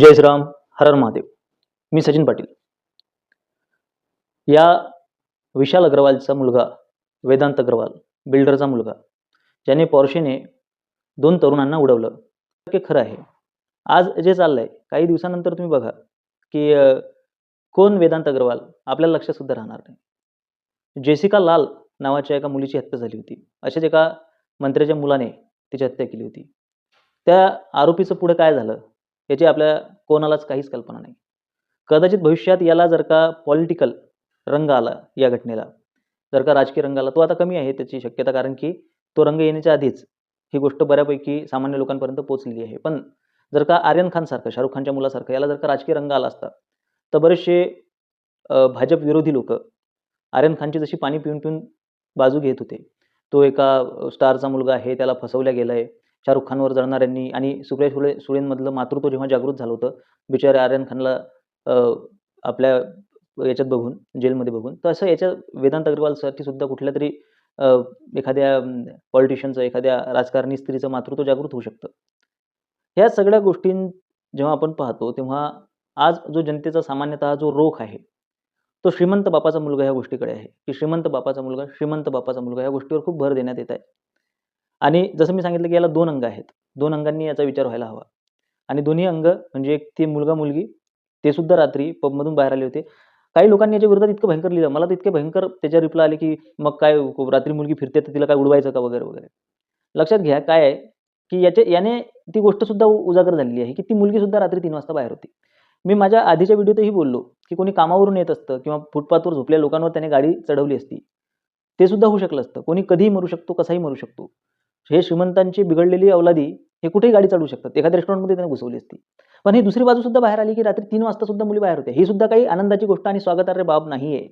जय श्रीराम हर हर महादेव. मी सचिन पाटील. या विशाल अग्रवालचा मुलगा वेदांत अग्रवाल बिल्डरचा मुलगा ज्याने पॉर्शेने दोन तरुणांना उडवलं. ते खरं आहे. आज जे चाललंय काही दिवसानंतर तुम्ही बघा की कोण वेदांत अग्रवाल आपल्या लक्षात सुद्धा राहणार नाही. जेसिका लाल नावाच्या एका मुलीची हत्या झाली होती. अशाच एका मंत्र्याच्या मुलाने तिची हत्या केली होती. त्या आरोपीचं पुढे काय झालं? याची आपल्या कोणालाच काहीच कल्पना नाही. कदाचित भविष्यात याला जर का पॉलिटिकल रंग आला या घटनेला जर का राजकीय रंग आला तो आता कमी आहे त्याची शक्यता कारण की तो रंग येण्याच्या आधीच ही गोष्ट बऱ्यापैकी सामान्य लोकांपर्यंत पोहोचलेली आहे. पण जर का आर्यन खान सारखं शाहरुख खानच्या मुलासारखं याला जर का राजकीय रंग आला असता तर बरेचसे भाजप विरोधी लोक आर्यन खानची जशी पाणी पिऊन पिऊन बाजू घेत होते. तो एका स्टारचा मुलगा आहे त्याला फसवल्या आहे शाहरुख खानवर जळणाऱ्यांनी आणि सुप्रिया सुळे सुळेंमधलं मातृत्व जेव्हा जागृत झालं होतं बिचारे आर्यन खानला आपल्या याच्यात बघून जेलमध्ये बघून तर असं याच्या वेदांत अग्रवालसाठी सुद्धा कुठल्या तरी एखाद्या पॉलिटिशियनचं एखाद्या राजकारणी स्त्रीचं मातृत्व जागृत होऊ शकतं. ह्या सगळ्या गोष्टी जेव्हा आपण पाहतो तेव्हा आज जो जनतेचा सामान्यतः जो रोख आहे तो श्रीमंत बापाचा मुलगा ह्या गोष्टीकडे आहे. की श्रीमंत बापाचा मुलगा श्रीमंत बापाचा मुलगा ह्या गोष्टीवर खूप भर देण्यात येत आहे. आणि जसं मी सांगितलं की याला दोन अंग आहेत. दोन अंगांनी याचा विचार व्हायला हवा. आणि दोन्ही अंग म्हणजे एक ते मुलगा मुलगी ते सुद्धा रात्री पबमधून बाहेर आले होते. काही लोकांनी याच्या विरोधात इतकं भयंकर लिहिलं. मला तर इतके भयंकर त्याच्या रिप्लाय आले की मग काय रात्री मुलगी फिरते तर तिला काय उडवायचं का वगैरे वगैरे. लक्षात घ्या काय आहे की याचे याने ती गोष्ट सुद्धा उजागर झालेली आहे की ती मुलगी सुद्धा रात्री तीन वाजता बाहेर होती. मी माझ्या आधीच्या व्हिडिओतही बोललो की कोणी कामावरून येत असतं किंवा फुटपाथवर झोपल्या लोकांवर त्याने गाडी चढवली असती ते सुद्धा होऊ शकलं असतं. कोणी कधीही मरू शकतो कसाही मरू शकतो. हे श्रीमंतांची बिघडलेली अवलादी हे कुठेही गाडी चढू शकतात. एखाद्या रेस्टॉरंटमध्ये त्याने घुसवली असती. पण ही दुसरी बाजू सुद्धा बाहेर आली की रात्री तीन वाजता सुद्धा मुली बाहेर होत्या ही सुद्धा काही आनंदाची गोष्ट आणि स्वागतार्ह बाब नाही आहे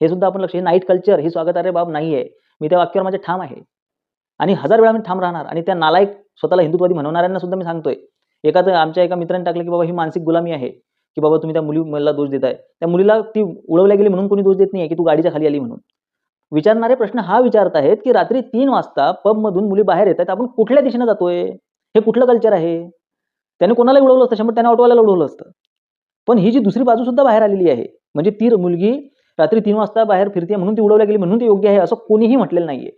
हे सुद्धा आपण लक्ष नाईट कल्चर ही स्वागतार्ह बाब नाही आहे मी त्या वाक्यावर माझे ठाम आहे. आणि हजार वेळा मी ठाम राहणार आणि त्या नालायक स्वतःला हिंदुत्वादी म्हणवणाऱ्यांना सुद्धा मी सांगतोय. एका तर आमच्या एका मित्राने टाकलं की बाबा ही मानसिक गुलामी आहे. की बाबा तुम्ही त्या मुली मला दोष देताय. त्या मुलीला ती उडवल्या गेली म्हणून कोणी दोष देत नाही की तू गाडीच्या खाली आली म्हणून. विचारणारे प्रश्न हा विचारत आहेत की रात्री तीन वाजता पबमधून मुली बाहेर येत आहेत. आपण कुठल्या दिशेने जातोय? हे कुठलं कल्चर आहे? त्याने कोणाला उडवलं असतं. शंभर त्याने ऑटोवाल्याला उडवलं असतं. पण ही जी दुसरी बाजू सुद्धा बाहेर आलेली आहे म्हणजे ती मुलगी रात्री तीन वाजता बाहेर फिरते म्हणून ती उडवल्या गेली म्हणून ती योग्य आहे असं कोणीही म्हटलेलं नाहीये.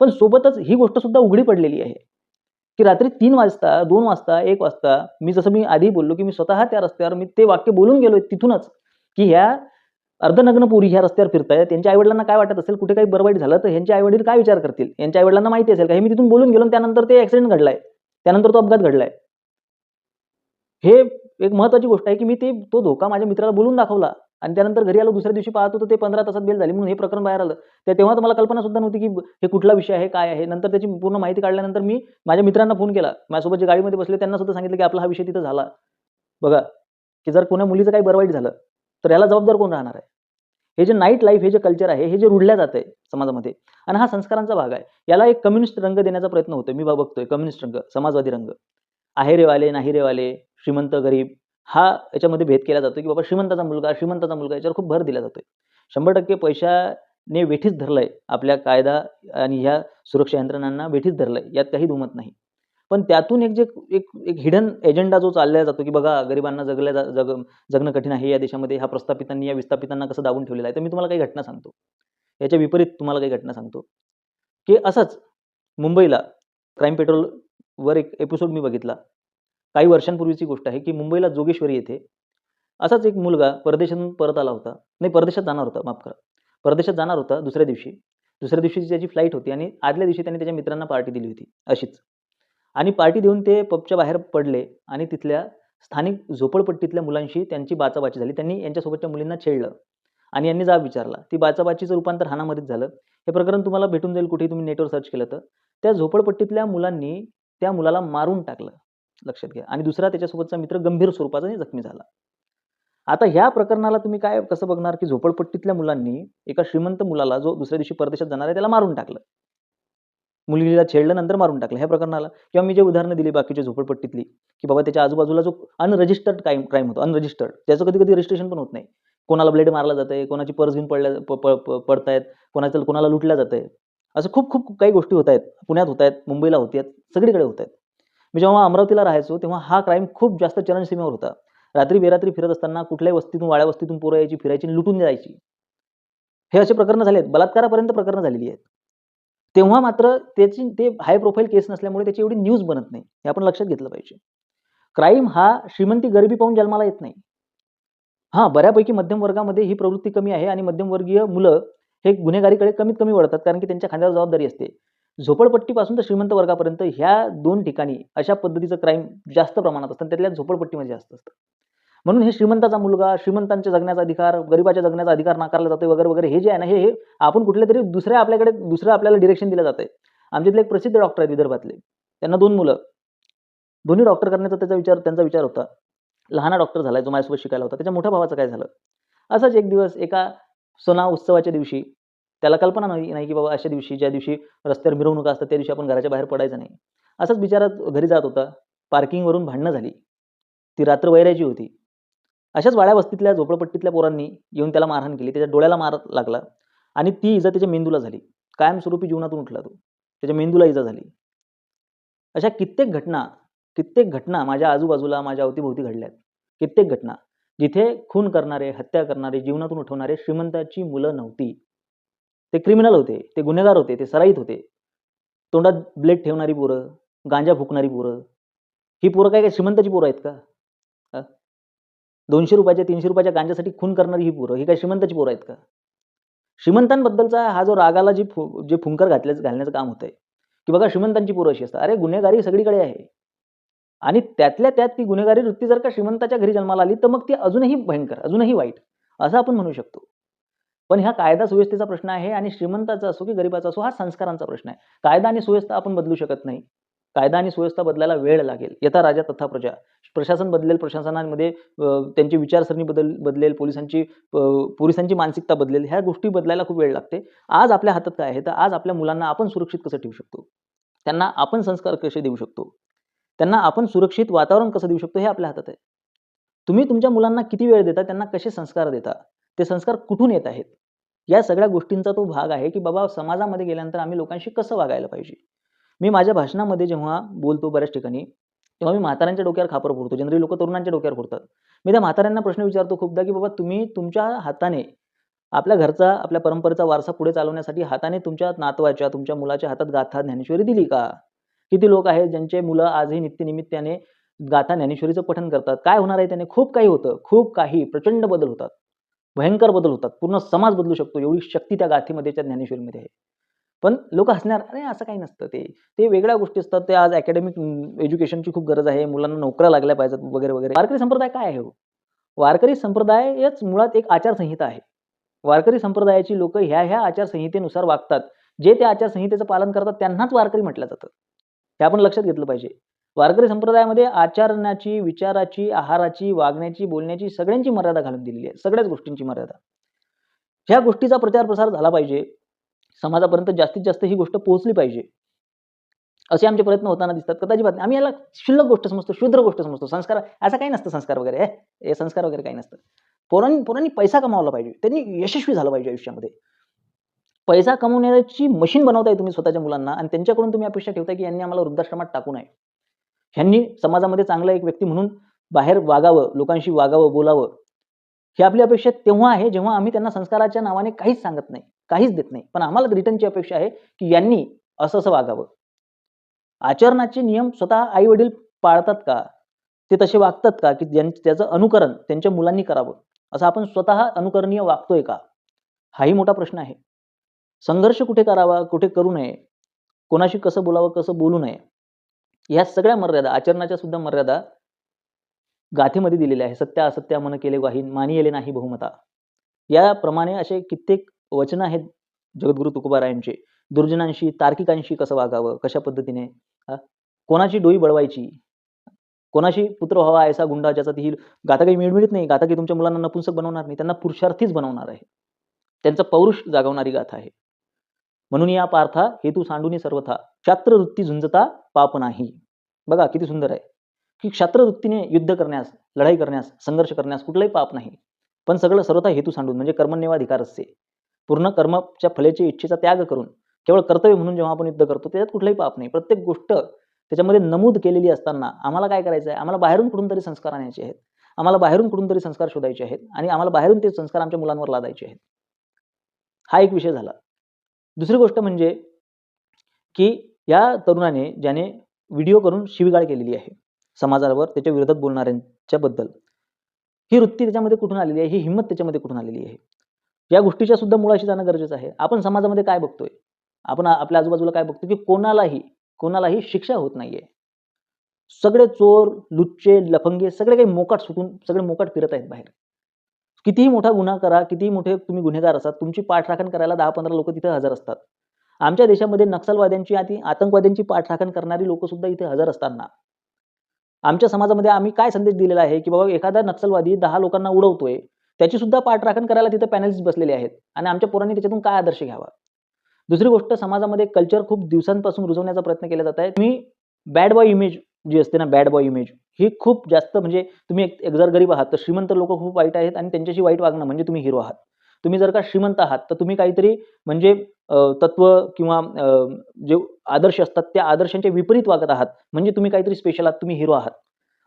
पण सोबतच ही गोष्ट सुद्धा उघडी पडलेली आहे की रात्री तीन वाजता दोन वाजता एक वाजता मी जसं मी आधी बोललो की मी स्वतः त्या रस्त्यावर मी ते वाक्य बोलून गेलोय तिथूनच की ह्या अर्धनग्न पुरी ह्या रस्त्यावर फिरतायत. त्यांच्या आईवडिलांना काय वाटत असेल? कुठे काही बरवाईट झालं तर यांचे आईवडील काय विचार करतील? यांच्या आईवडिलांना माहिती असेल का? हे मी तिथून बोलून गेलो त्यानंतर ते ऍक्सिडेंट घडलाय. त्यानंतर तो अपघात घडलाय. हे एक महत्वाची गोष्ट आहे की मी ते तो धोका माझ्या मित्राला बोलून दाखवला आणि त्यानंतर घरी आलो दुसऱ्या दिवशी पाहतो तर ते पंधरा तासात बेल झाली. म्हणून हे प्रकरण बाहेर आलं. त्या तेव्हा तर मला कल्पना सुद्धा नव्हती की हे कुठला विषय आहे काय आहे? नंतर त्याची पूर्ण माहिती काढल्यानंतर मी माझ्या मित्रांना फोन केला. माझ्यासोबत जे गाडीमध्ये बसले त्यांना सुद्धा सांगितलं की आपला हा विषय तिथं झाला. बघा की जर कोणा मुलीचं काही बरवाईट झालं तर याला जबाबदार कोण राहणार आहे? हे जे नाईट लाईफ हे जे कल्चर आहे हे जे रुढल्या जात आहे समाजामध्ये आणि हा संस्कारांचा भाग आहे. याला एक कम्युनिस्ट रंग देण्याचा प्रयत्न होतोय. मी बा- बघतोय कम्युनिस्ट रंग समाजवादी रंग. आहे रेवाले नाही रेवाले श्रीमंत गरीब हा याच्यामध्ये भेद केला जातो की बाबा श्रीमंताचा मुलगा श्रीमंताचा मुलगा याच्यावर खूप भर दिला जातोय. शंभर टक्के पैशाने वेठीच धरलंय आपल्या कायदा आणि ह्या सुरक्षा यंत्रणांना वेठीच धरलंय. यात काही दुमत नाही. पण त्यातून एक जे एक एक हिडन एजेंडा जो चालला जातो की बघा गरिबांना जगल्या जा- जग जगणं कठीण आहे या देशामध्ये ह्या प्रस्थापितांनी या विस्थापितांना कसं दाबून ठेवलेलं आहे तर मी तुम्हाला काही घटना सांगतो. याच्या विपरीत तुम्हाला काही घटना सांगतो. की असंच मुंबईला क्राईम पेट्रोलवर एक एपिसोड मी बघितला. काही वर्षांपूर्वीची गोष्ट आहे की मुंबईला जोगेश्वरी येथे असाच एक मुलगा परदेशातून परत आला होता. नाही परदेशात जाणार होता माफ करा. परदेशात जाणार होता दुसऱ्या दिवशी. दुसऱ्या दिवशी त्याची फ्लाईट होती आणि आदल्या दिवशी त्याने त्याच्या मित्रांना पार्टी दिली होती. अशीच. आणि पार्टी देऊन ते पबच्या बाहेर पडले आणि तिथल्या स्थानिक झोपडपट्टीतल्या मुलांशी त्यांची बाचाबाची झाली. त्यांनी यांच्यासोबतच्या मुलींना छेडलं आणि यांनी जाब विचारला. ती बाचाबाचीचं रूपांतर हानामध्येच झालं. हे प्रकरण तुम्हाला भेटून जाईल कुठेही तुम्ही नेटवर सर्च केलं तर. त्या झोपडपट्टीतल्या मुलांनी त्या मुलाला मारून टाकलं. लक्षात घ्या. आणि दुसरा त्याच्यासोबतचा मित्र गंभीर स्वरूपाचा जखमी झाला. आता ह्या प्रकरणाला तुम्ही काय कसं बघणार की झोपडपट्टीतल्या मुलांनी एका श्रीमंत मुलाला जो दुसऱ्या दिवशी परदेशात जाणार आहे त्याला मारून टाकलं. मुलगीला छेडलं नंतर मारून टाकलं. ह्या प्रकरणाला. किंवा मी जे उदाहरणं दिली बाकीच्या झोपडपट्टीतली की बाबा त्याच्या आजूबाजूला जो अनरजिस्टर्ड क्राईम क्राईम होतो अनरजिस्टर्ड त्याचं कधी कधी रजिस्ट्रेशन पण होत नाही. कोणाला ब्लेड मारला जातंय कोणाची पर्स घेऊन पडल्या प- पडतायत कोणाचं कोणाला लुटल्या आहे असं खूप खूप काही गोष्टी होत आहेत. पुण्यात होत आहेत मुंबईला होत आहेत सगळीकडे होत आहेत. मी जेव्हा अमरावतीला राहायचो तेव्हा हा क्राईम खूप जास्त चरणसीमेवर होता. रात्री बेरात्री फिरत असताना कुठल्याही वस्तीतून वाड्या वस्तीतून पोरं यायची फिरायची लुटून जायची. हे असे प्रकरणं झाले आहेत बलात्कारापर्यंत प्रकरणं झालेली आहेत. तेव्हा मात्र त्याची ते हाय प्रोफाईल केस नसल्यामुळे त्याची एवढी न्यूज बनत नाही. हे आपण लक्षात घेतलं पाहिजे. क्राईम हा श्रीमंती गरिबी पाहून जन्माला येत नाही. हा बऱ्यापैकी मध्यम वर्गामध्ये ही प्रवृत्ती कमी आहे आणि मध्यमवर्गीय मुलं हे गुन्हेगारीकडे कमीत कमी वळतात कारण की त्यांच्या खांद्यावर जबाबदारी असते. झोपडपट्टीपासून तर श्रीमंत वर्गापर्यंत ह्या दोन ठिकाणी अशा पद्धतीचं क्राईम जास्त प्रमाणात असतं आणि त्यातल्या झोपडपट्टीमध्ये म्हणजे जास्त असतं. म्हणून हे श्रीमंताचा मुलगा श्रीमंतांच्या जगण्याचा अधिकार गरिबाच्या जगण्याचा अधिकार नाकारला जातोय वगैरे वगैरे हे जे आहे ना हे आपण कुठल्या तरी दुसऱ्या आपल्याकडे दुसरं आपल्याला डिरेक्शन दिलं जातंय. आमच्यातले एक प्रसिद्ध डॉक्टर आहेत विदर्भातले. त्यांना दोन मुलं. दोन्ही डॉक्टर करण्याचा त्याचा विचार त्यांचा विचार होता. लहाना डॉक्टर झालाय जो माझ्यासोबत शिकायला होता. त्याच्या मोठ्या भावाचं काय झालं? असंच एक दिवस एका सणा उत्सवाच्या दिवशी त्याला कल्पना नाही नाही की बाबा अशा दिवशी ज्या दिवशी रस्त्यावर मिरवणुका असतात त्या दिवशी आपण घराच्या बाहेर पडायचं नाही. असंच विचारात घरी जात होता. पार्किंगवरून भांडणं झाली. ती रात्र वैरायची होती. अशाच वाड्या वस्तीतल्या झोपडपट्टीतल्या पोरांनी येऊन त्याला मारहाण केली. त्याच्या डोळ्याला मार लागला आणि ती इजा त्याच्या मेंदूला झाली. कायमस्वरूपी जीवनातून उठला तो. त्याच्या मेंदूला इजा झाली. अशा कित्येक घटना कित्येक घटना माझ्या आजूबाजूला माझ्या अवतीभोवती घडल्यात. कित्येक घटना जिथे खून करणारे हत्या करणारे जीवनातून उठवणारे श्रीमंताची मुलं नव्हती. ते क्रिमिनल होते ते गुन्हेगार होते ते सराईत होते. तोंडात ब्लेड ठेवणारी पोरं गांजा फुकणारी पोरं. ही पोरं काय काय श्रीमंताची पोरं आहेत का? दोनशे रुपयाच्या तीनशे रुपयाच्या गांजासाठी खून करणारी ही पोरं. ही काय श्रीमंताची पोरं आहेत का? श्रीमंतांबद्दलचा हा जो रागाला जी फु जे फुंकर घातल्याचं घालण्याचं काम होतंय. की बघा श्रीमंतांची पोरं अशी असतात. अरे गुन्हेगारी सगळीकडे आहे. आणि त्यातल्या त्यात ती गुन्हेगारी वृत्ती जर का श्रीमंताच्या घरी जन्माला आली तर मग ती अजूनही भयंकर अजूनही वाईट असं आपण म्हणू शकतो. पण ह्या कायदा सुव्यवस्थेचा प्रश्न आहे आणि श्रीमंताचा असो की गरिबाचा असो हा संस्कारांचा प्रश्न आहे. कायदा आणि सुव्यवस्था आपण बदलू शकत नाही. कायदा आणि सुव्यवस्था बदलायला वेळ लागेल. यथा राजा तथा प्रजा. प्रशासन बदलेल प्रशासनामध्ये त्यांची विचारसरणी बदल बदलेल पोलिसांची पोलिसांची मानसिकता बदलेल ह्या गोष्टी बदलायला खूप वेळ लागते. आज आपल्या हातात काय आहे? तर आज आपल्या मुलांना आपण सुरक्षित कसं ठेवू शकतो? त्यांना आपण संस्कार कसे देऊ शकतो? त्यांना आपण सुरक्षित वातावरण कसं देऊ शकतो? हे आपल्या हातात आहे. तुम्ही तुमच्या मुलांना किती वेळ देता? त्यांना कसे संस्कार देता? ते संस्कार कुठून येत आहेत? या सगळ्या गोष्टींचा तो भाग आहे की बाबा समाजामध्ये गेल्यानंतर आम्ही लोकांशी कसं वागायला पाहिजे? मी माझ्या भाषणामध्ये जेव्हा बोलतो बऱ्याच ठिकाणी तेव्हा मी म्हाताऱ्यांच्या डोक्यावर खापर फोडतो. जनरली लोक तरुणांच्या डोक्यावर फोडतात. मी त्या म्हाताऱ्यांना प्रश्न विचारतो खूपदा की बाबा तुम्ही तुमच्या हाताने आपल्या घरचा आपल्या परंपरेचा वारसा पुढे चालवण्यासाठी हाताने तुमच्या नातवाच्या तुमच्या मुलाच्या हातात गाथा ज्ञानेश्वरी दिली का? किती लोक आहेत ज्यांचे मुलं आजही नित्यनिमित्ताने गाथा ज्ञानेश्वरीचं पठन करतात. काय होणार आहे त्याने? खूप काही होतं. खूप काही प्रचंड बदल होतात. भयंकर बदल होतात. पूर्ण समाज बदलू शकतो. एवढी शक्ती त्या गाथेमध्ये त्या ज्ञानेश्वरीमध्ये आहे. पण लोक हसणार अरे असं काही नसतं ते. ते वेगळ्या गोष्टी असतात. ते आज अकॅडमिक एज्युकेशनची खूप गरज आहे. मुलांना नोकऱ्या लागल्या पाहिजेत वगैरे वगैरे. वारकरी संप्रदाय काय आहे हो? वारकरी संप्रदायच मुळात एक आचारसंहिता आहे. वारकरी संप्रदायाची लोक ह्या ह्या आचारसंहितेनुसार वागतात. जे त्या आचारसंहितेचं पालन करतात त्यांनाच वारकरी म्हटलं जातं. हे आपण लक्षात घेतलं पाहिजे. वारकरी संप्रदायामध्ये आचरणाची विचाराची आहाराची वागण्याची बोलण्याची सगळ्यांची मर्यादा घालून दिलेली आहे. सगळ्याच गोष्टींची मर्यादा. ह्या गोष्टीचा प्रचार प्रसार झाला पाहिजे. समाजापर्यंत जास्तीत जास्त ही गोष्ट पोहोचली पाहिजे. असे आमचे प्रयत्न होताना दिसतात. कदाचित बातमी आम्ही याला क्षुल्लक गोष्ट समजतो शुद्र गोष्ट समजतो. संस्कार असं काही नसतं संस्कार वगैरे हे, हे संस्कार वगैरे काही नसतं. पोरांनी पोरांनी पैसा कमावला पाहिजे. त्यांनी यशस्वी झालं पाहिजे आयुष्यामध्ये. पैसा कमवण्याची मशीन बनवताय तुम्ही स्वतःच्या मुलांना आणि त्यांच्याकडून तुम्ही अपेक्षा ठेवताय की यांनी आम्हाला वृद्धाश्रमात टाकू नये. ह्यांनी समाजामध्ये चांगला एक व्यक्ती म्हणून बाहेर वागावं लोकांशी वागावं बोलावं. ही आपली अपेक्षा तेव्हा आहे जेव्हा आम्ही त्यांना संस्काराच्या नावाने काहीच सांगत नाही. काहीच देत नाही. पण आम्हाला रिटर्नची अपेक्षा आहे की यांनी असं असं वागावं. आचरणाचे नियम स्वतः आई वडील पाळतात का? ते तसे वागतात का? की ज्यां त्याचं अनुकरण त्यांच्या मुलांनी करावं? असं आपण स्वतः अनुकरणीय वागतोय का? हाही मोठा प्रश्न आहे. संघर्ष कुठे करावा कुठे करू नये? कोणाशी कसं बोलावं कसं बोलू नये? ह्या सगळ्या मर्यादा आचरणाच्या सुद्धा मर्यादा गाथेमध्ये दिलेल्या आहे सत्या असत्या मन केले वाहीन मानी नाही बहुमता. याप्रमाणे असे कित्येक वचनं आहेत जगद्गुरु तुकोबारायांचे. दुर्जनांशी तार्किकांशी कसं वागावं? कशा पद्धतीने? कोणाची डोई बळवायची? कोणाशी पुत्र व्हावा ऐसा गुंडा ज्याचा ती गाता काही मिळमिळत नाही. गाता काही तुमच्या मुलांना नपुंसक बनवणार नाही. त्यांना पुरुषार्थीच बनवणार आहे. त्यांचं पौरुष जागवणारी गाथा आहे. म्हणून या पार्था हेतू सांडूनी सर्वथा. क्षात्रवृत्ती झुंजता पाप नाही. बघा किती सुंदर आहे. की क्षात्रवृत्तीने युद्ध करण्यास लढाई करण्यास संघर्ष करण्यास कुठलंही पाप नाही. पण सगळं सर्वथा हेतू सांडून म्हणजे कर्मण्यवाधिकार असते पूर्ण कर्माच्या फलेची इच्छेचा त्याग करून केवळ कर्तव्य म्हणून जेव्हा आपण युद्ध करतो त्याच्यात कुठलाही पाप नाही. प्रत्येक गोष्ट त्याच्यामध्ये नमूद केलेली असताना आम्हाला काय करायचं आहे? आम्हाला बाहेरून कुठून तरी संस्कार आणायचे आहेत. आम्हाला बाहेरून कुठून तरी संस्कार शोधायचे आहेत आणि आम्हाला बाहेरून ते संस्कार आमच्या मुलांवर लादायचे आहेत. हा एक विषय झाला. दुसरी गोष्ट म्हणजे की या तरुणाने ज्याने व्हिडिओ करून शिवीगाळ केलेली आहे समाजावर त्याच्या विरोधात बोलणाऱ्यांच्या बद्दल ही वृत्ती त्याच्यामध्ये कुठून आलेली आहे? ही हिंमत त्याच्यामध्ये कुठून आलेली आहे? या गोष्टीच्या सुद्धा मुळाशी जाणं गरजेचं आहे. आपण समाजामध्ये काय बघतोय? आपण आपल्या आजूबाजूला काय बघतो की कोणालाही कोणालाही शिक्षा होत नाहीये. सगळे चोर लुच्चे लफंगे सगळे काही मोकाट सुटून सगळे मोकाट फिरत आहेत बाहेर. कितीही मोठा गुन्हा करा कितीही मोठे तुम्ही गुन्हेगार असतात तुमची पाठराखण करायला दहा पंधरा लोक तिथे हजर असतात. आमच्या देशामध्ये नक्षलवाद्यांची आणि आतंकवाद्यांची पाठराखण करणारी लोक सुद्धा इथे हजर असताना. आमच्या समाजामध्ये आम्ही काय संदेश दिलेला आहे? की बाबा एखादा नक्षलवादी दहा लोकांना उडवतोय त्याची सुद्धा पाठराखण करायला तिथे पॅनल्स बसलेले आहेत. आणि आमच्या पोरांनी त्याच्यातून काय आदर्श घ्यावा? दुसरी गोष्ट समाजामध्ये कल्चर खूप दिवसांपासून रुजवण्याचा प्रयत्न केला जात आहे. तुम्ही बॅड बॉय इमेज जी असते ना बॅड बॉय इमेज ही खूप जास्त म्हणजे तुम्ही एक एक जर गरीब आहात तर श्रीमंत लोक खूप वाईट आहेत आणि त्यांच्याशी वाईट वागणं म्हणजे तुम्ही हिरो आहात. तुम्ही जर का श्रीमंत आहात तर तुम्ही काहीतरी म्हणजे तत्व किंवा जे आदर्श असतात त्या आदर्शांच्या विपरीत वागत आहात. म्हणजे तुम्ही काहीतरी स्पेशल आहात तुम्ही हिरो आहात.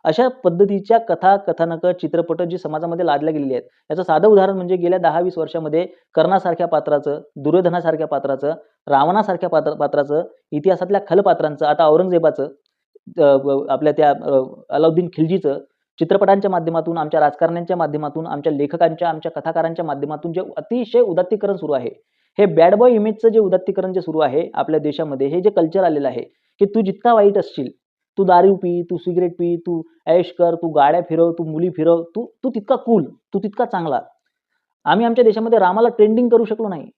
अशा पद्धतीच्या कथा कथानक चित्रपट जी समाजामध्ये लादल्या गेलेली आहेत याचं साधं उदाहरण म्हणजे गेल्या दहा वीस वर्षामध्ये कर्णासारख्या पात्राचं दुर्योधनासारख्या पात्राचं रावणासारख्या पात्र पात्राचं इतिहासातल्या खलपात्रांचं आता औरंगजेबाचं आपल्या त्या अलाउद्दीन खिलजीचं चित्रपटांच्या माध्यमातून आमच्या राजकारण्यांच्या माध्यमातून आमच्या लेखकांच्या आमच्या कथाकारांच्या माध्यमातून जे अतिशय उदात्तीकरण सुरू आहे हे बॅड बॉय इमेजचं जे उदात्तीकरण जे सुरू आहे आपल्या देशामध्ये हे जे कल्चर आलेलं आहे की तू जितका वाईट असशील तू दारू पी तू सिगरेट पी तू ऐश कर तू गाड्या फिरव तू मुली फिरव तू तू तितका कूल तू तितका चांगला. आम्ही आमच्या देशामध्ये रामाला ट्रेंडिंग करू शकलो नाही.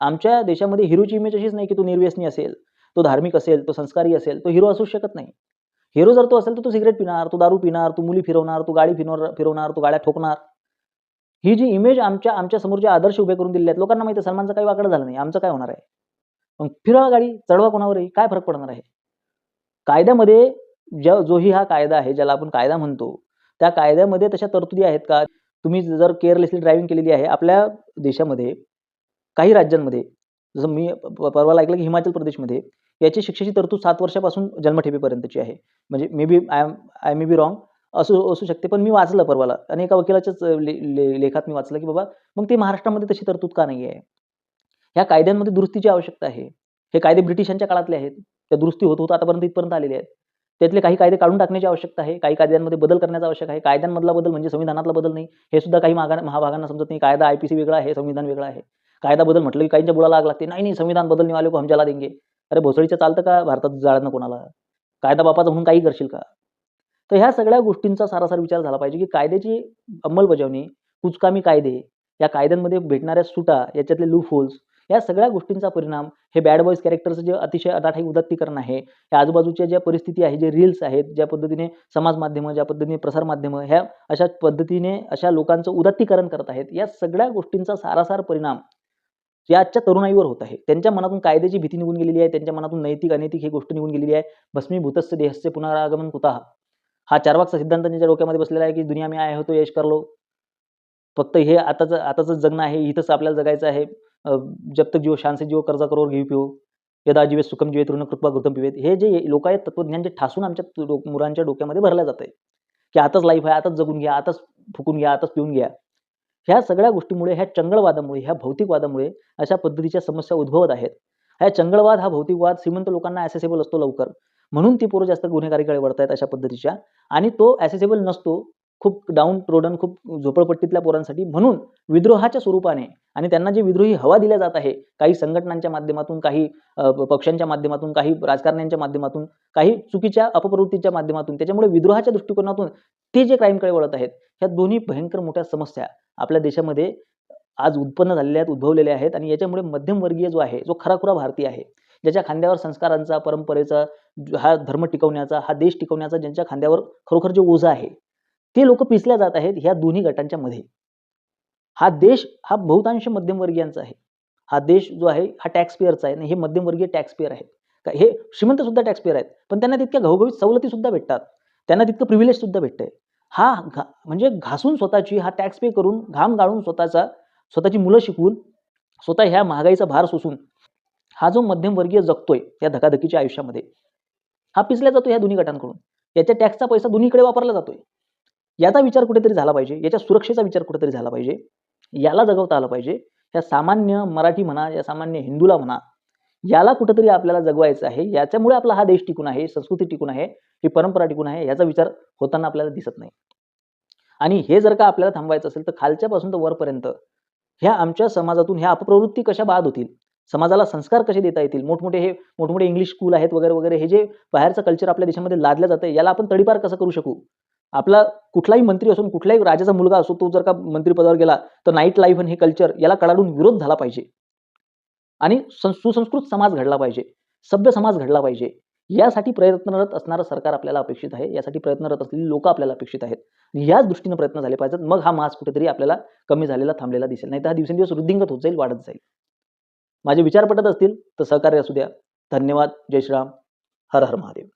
आमच्या देशामध्ये हिरोची इमेज अशीच नाही की तो निर्व्यसनी असेल तो धार्मिक असेल तो संस्कारी असेल तो हिरो असू शकत नाही. हिरो जर तो असेल तर तो सिगरेट पिणार तो दारू पिणार तू मुली फिरवणार तू गाडी फिरवणार फिरवणार तू गाड्या ठोकणार. ही जी इमेज आमच्या आमच्यासमोर जे आदर्श उभे करून दिले आहेत लोकांना माहिती सलमानचं काही वाकडं झालं नाही आमचं काय होणार आहे? मग फिरवा गाडी चढवा कोणावरही काय फरक पडणार आहे? कायद्यामध्ये ज्या जोही हा कायदा आहे ज्याला आपण कायदा म्हणतो त्या कायद्यामध्ये तशा तरतुदी आहेत का? तुम्ही जर केअरलेसली ड्रायव्हिंग केलेली आहे आपल्या देशामध्ये काही राज्यांमध्ये जसं मी परवाला ऐकलं की हिमाचल प्रदेशमध्ये याची शिक्षेची तरतूद सात वर्षापासून जन्मठेपेपर्यंतची आहे. म्हणजे maybe I am I may be wrong असू असू शकते पण मी वाचलं परवाला. आणि एका वकिलाच्याच ले, ले, लेखात मी वाचलं की बाबा मग ते महाराष्ट्रामध्ये तशी तरतूद का नाही आहे ह्या कायद्यांमध्ये दुरुस्तीची आवश्यकता आहे. हे कायदे ब्रिटिशांच्या काळातले आहेत. त्या दुरुस्ती होत होत आतापर्यंत इथपर्यंत आलेले आहेत. त्यातले काही कायदे काढून टाकण्याची आवश्यकता आहे. काही कायद्यांमध्ये बदल करण्याचा आवश्यक आहे. कायद्यांमधला बदल म्हणजे संविधानातला बदल नाही. हे सुद्धा काही मागा महाभागांना समजत नाही. कायदा आय पी सी वेगळा आहे संविधान वेगळा आहे. कायदा बदल म्हटलं की काहींच्या बुडाला आग लागते. नाही नाही संविधान बदल वाले को हम देंगे. अरे भोसळीचं चालतं का? भारतात जाळणं कोणाला. कायदा बापाचं म्हणून काही करशील का? तर ह्या सगळ्या गोष्टींचा सारासार विचार झाला पाहिजे की कायद्याची अंमलबजावणी कुचकामी कायदे या कायद्यांमध्ये भेटणाऱ्या सुटा याच्यातले लूप होल्स या सगळ्या गोष्टींचा परिणाम हे बॅड बॉईज कॅरेक्टरचं जे अतिशय अदाठाई उदात्तीकरण आहे या आजूबाजूच्या ज्या परिस्थिती आहे जे रील्स आहेत ज्या पद्धतीने समाज माध्यमं ज्या पद्धतीने प्रसार माध्यमं ह्या अशा पद्धतीने अशा लोकांचं उदात्तीकरण करत आहेत या सगळ्या गोष्टींचा सारासार परिणाम या आजच्या तरुणाईवर होत आहे. त्यांच्या मनातून कायद्याची भीती निघून गेलेली आहे त्यांच्या मनातून नैतिक अनैतिक ही गोष्ट निघून गेलेली आहे. भस्मी भूतस्य देहस्य पुनरागमन कुतः? हा चारवाकचा सिद्धांत त्यांच्या डोक्यामध्ये बसलेला आहे की दुनिया मी आहे होतो यश करलो. फक्त हे आताच आताच जगणं आहे इथंच आपल्याला जगायचं आहे. जब तक जीव शान से जीव कर्जा करोर घेऊ पिऊ यदा जीवे सुखम जीवे तृण कृपा घृतम पिवेत हे जे लोक आहेत तत्वज्ञान जे ठासून आमच्या मुरांच्या मुलांच्या डोक्यामध्ये भरलं जात आहे की आताच लाईफ आहे आताच जगून घ्या आताच फुकून घ्या आताच पिऊन घ्या ह्या सगळ्या गोष्टीमुळे ह्या चंगळवादामुळे ह्या भौतिकवादामुळे अशा पद्धतीच्या समस्या उद्भवत आहेत. हा चंगळवाद हा भौतिकवाद श्रीमंत लोकांना ॲसेसेबल असतो लवकर. म्हणून ती पोरं जास्त गुन्हेगारीकडे वळत आहेत अशा पद्धतीच्या आणि तो ॲसेसेबल नसतो खूप डाऊन ट्रोडन खूप झोपडपट्टीतल्या पोरांसाठी म्हणून विद्रोहाच्या स्वरूपाने आणि त्यांना जे विद्रोही हवा दिल्या जात आहे काही संघटनांच्या माध्यमातून काही पक्षांच्या माध्यमातून काही राजकारण्यांच्या माध्यमातून काही चुकीच्या अपप्रवृत्तीच्या माध्यमातून त्याच्यामुळे विद्रोहाच्या दृष्टिकोनातून ते जे क्राईमकडे वळत आहेत ह्या दोन्ही भयंकर मोठ्या समस्या आपल्या देशामध्ये आज उत्पन्न झालेल्या आहेत उद्भवलेल्या आहेत आणि याच्यामुळे मध्यमवर्गीय जो आहे जो खराखुरा भारतीय आहे ज्याच्या खांद्यावर संस्कारांचा परंपरेचा हा धर्म टिकवण्याचा हा देश टिकवण्याचा ज्यांच्या खांद्यावर खरोखर जे ओझं आहे ते लोक पिसल्या जात आहेत ह्या दोन्ही गटांच्या मध्ये. हा देश हा बहुतांश मध्यमवर्गीयांचा आहे. हा देश जो आहे हा टॅक्स पेअरचा आहे. आणि हे मध्यमवर्गीय टॅक्स पेअर आहेत. का- हे श्रीमंत सुद्धा टॅक्स पेअर आहेत. पण त्यांना तितक्या घवघवीत सवलती सुद्धा भेटतात. त्यांना तितकं प्रिव्हिलेज सुद्धा भेटतंय. हा घा म्हणजे घासून स्वतःची हा टॅक्स पे करून घाम गाळून स्वतःचा स्वतःची मुलं शिकवून स्वतः ह्या महागाईचा भार सोसून हा जो मध्यमवर्गीय जगतोय या धकाधकीच्या आयुष्यामध्ये हा पिसला जातो या दोन्ही गटांकडून. याच्या टॅक्सचा पैसा दोन्हीकडे वापरला जातोय. याचा विचार कुठेतरी झाला पाहिजे याच्या सुरक्षेचा विचार कुठेतरी झाला पाहिजे याला जगवता आलं पाहिजे या सामान्य मराठी म्हणा या सामान्य हिंदूला म्हणा याला कुठेतरी आपल्याला जगवायचं आहे याच्यामुळे आपला हा देश टिकून आहे संस्कृती टिकून आहे ही परंपरा टिकून आहे याचा विचार होताना आपल्याला दिसत नाही. आणि हे जर का आपल्याला थांबवायचं असेल तर खालच्यापासून तर वरपर्यंत ह्या आमच्या समाजातून ह्या अपप्रवृत्ती कशा बाद होतील? समाजाला संस्कार कसे देता येतील? मोठमोठे हे मोठमोठे इंग्लिश स्कूल आहेत वगैरे वगैरे हे जे बाहेरचं कल्चर आपल्या देशामध्ये लादलं जातं याला आपण तडीपार कसं करू शकू? आपला कुठलाही मंत्री असून कुठल्याही राजाचा मुलगा असो तो जर का मंत्रिपदावर गेला तर नाईट लाईफ आणि हे कल्चर याला कडाडून विरोध झाला पाहिजे. आणि सं- सुसंस्कृत समाज घडला पाहिजे. सभ्य समाज घडला पाहिजे. यासाठी प्रयत्नरत असणारं सरकार आपल्याला अपेक्षित आहे. यासाठी प्रयत्नरत असलेली लोक आपल्याला अपेक्षित आहेत. याच दृष्टीने प्रयत्न झाले पाहिजेत. मग हा मास कुठेतरी आपल्याला कमी झालेला थांबलेला दिसेल. नाही तर हा दिवसेंदिवस वृद्धिंगत होत जाईल वाढत जाईल. माझे विचार पटत असतील तर सहकार्य असू द्या. धन्यवाद. जय श्रीराम. हर हर महादेव.